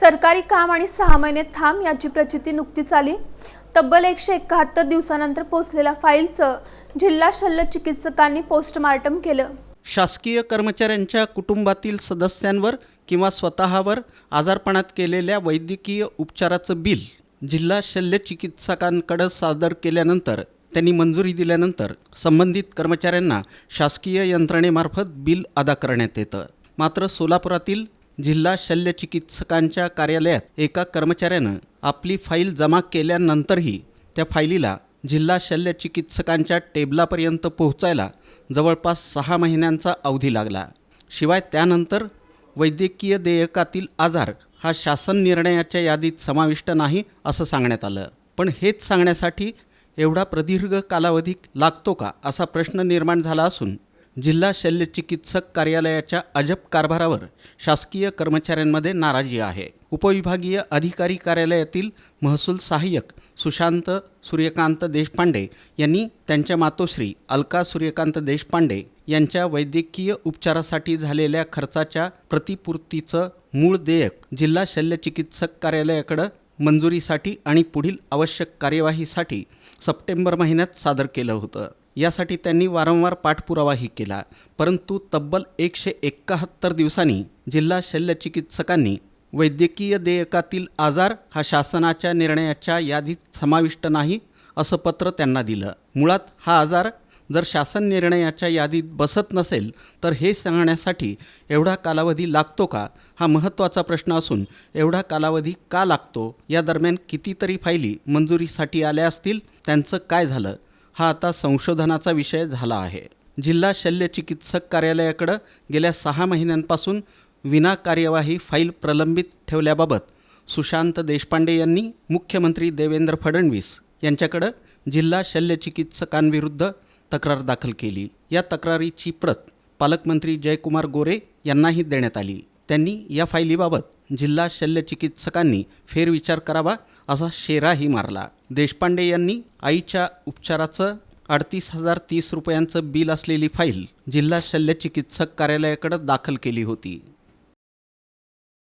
सरकारी काम आणि सहा महिने थांब याची प्रचिती नुकतीच आली. तब्बल एकशे एकाहत्तर दिवसानंतर पोचलेल्या फाईलचं जिल्हा शल्य चिकित्सकांनी पोस्टमार्टम केलं. शासकीय कर्मचाऱ्यांच्या कुटुंबातील सदस्यांवर किंवा स्वतःवर आजारपणात केलेल्या वैद्यकीय उपचाराचं बिल जिल्हा शल्य चिकित्सकांकडे सादर केल्यानंतर त्यांनी मंजुरी दिल्यानंतर संबंधित कर्मचाऱ्यांना शासकीय यंत्रणेमार्फत बिल अदा करण्यात येतं. मात्र सोलापुरातील जिल्हा शल्यचिकित्सकांच्या कार्यालयात एका कर्मचाऱ्यानं आपली फाईल जमा केल्यानंतरही त्या फाईलीला जिल्हा शल्यचिकित्सकांच्या टेबलापर्यंत पोहोचायला जवळपास सहा महिन्यांचा अवधी लागला. शिवाय त्यानंतर वैद्यकीय देयकातील आजार हा शासन निर्णयाच्या यादीत समाविष्ट नाही असं सांगण्यात आलं. पण हेच सांगण्यासाठी एवढा प्रदीर्घ कालावधी लागतो का असा प्रश्न निर्माण झाला असून जिल्हा शल्यचिकित्सक कार्यालयाच्या अजब कारभारावर शासकीय कर्मचाऱ्यांमध्ये नाराजी आहे. उपविभागीय अधिकारी कार्यालयातील महसूल सहाय्यक सुशांत सूर्यकांत देशपांडे यांनी त्यांच्या मातोश्री अलका सूर्यकांत देशपांडे यांच्या वैद्यकीय उपचारासाठी झालेल्या खर्चाच्या प्रतिपूर्तीचं मूळ देयक जिल्हा शल्यचिकित्सक कार्यालयाकडं मंजुरीसाठी आणि पुढील आवश्यक कार्यवाहीसाठी सप्टेंबर महिन्यात सादर केलं होतं. यासाठी त्यांनी वारंवार पाठपुरावाही केला. परंतु तब्बल एकशे एकाहत्तर दिवसांनी जिल्हा शल्यचिकित्सकांनी वैद्यकीय देयकातील आजार हा शासनाच्या निर्णयाच्या यादीत समाविष्ट नाही असं पत्र त्यांना दिलं. मुळात हा आजार जर शासन निर्णयाच्या यादीत बसत नसेल तर हे सांगण्यासाठी एवढा कालावधी लागतो का? हा महत्त्वाचा प्रश्न असून एवढा कालावधी का लागतो? या दरम्यान कितीतरी फायली मंजुरीसाठी आल्या असतील त्यांचं काय झालं? हा आता संशोधनाचा विषय झाला आहे. जिल्हा शल्यचिकित्सक कार्यालयाकडं गेल्या सहा महिन्यांपासून विना कार्यवाही फाईल प्रलंबित ठेवल्याबाबत सुशांत देशपांडे यांनी मुख्यमंत्री देवेंद्र फडणवीस यांच्याकडं जिल्हा शल्यचिकित्सकांविरुद्ध तक्रार दाखल केली. या तक्रारीची प्रत पालकमंत्री जयकुमार गोरे यांनाही देण्यात आली. त्यांनी या फायलीबाबत जिल्हा शल्यचिकित्सकांनी फेरविचार करावा असा शेराही मारला. देशपांडे यांनी आईच्या उपचाराचं अडतीस हजार तीस रुपयांचं बिल असलेली फाईल जिल्हा शल्यचिकित्सक कार्यालयाकडे दाखल केली होती.